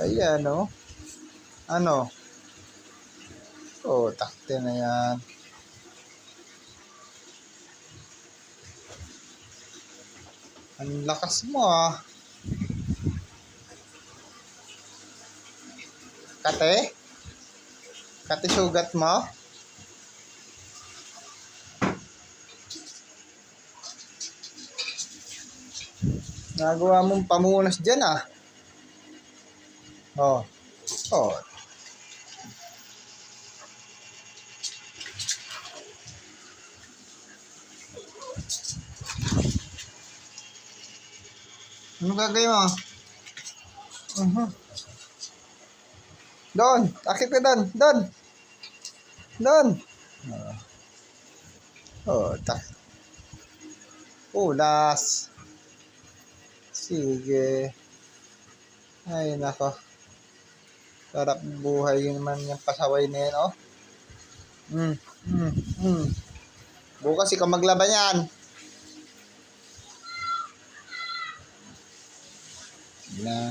Ayan, oh. Ano? Oh, takte na yan. Ang lakas mo, ah. Kate? Kate sugat mo? Nagawa mong pamunas dyan, ah. Oh. Oh. Ano gagawin mo? Uh-huh. Doon! Akit ka doon! Doon! Doon! Oh, oh tak. Ulas. Sige. Ay, nako. Sarap buhay yun naman yung pasaway na yan, oh. Mm, mm, mm. Bukas ikaw maglaban yan. Na.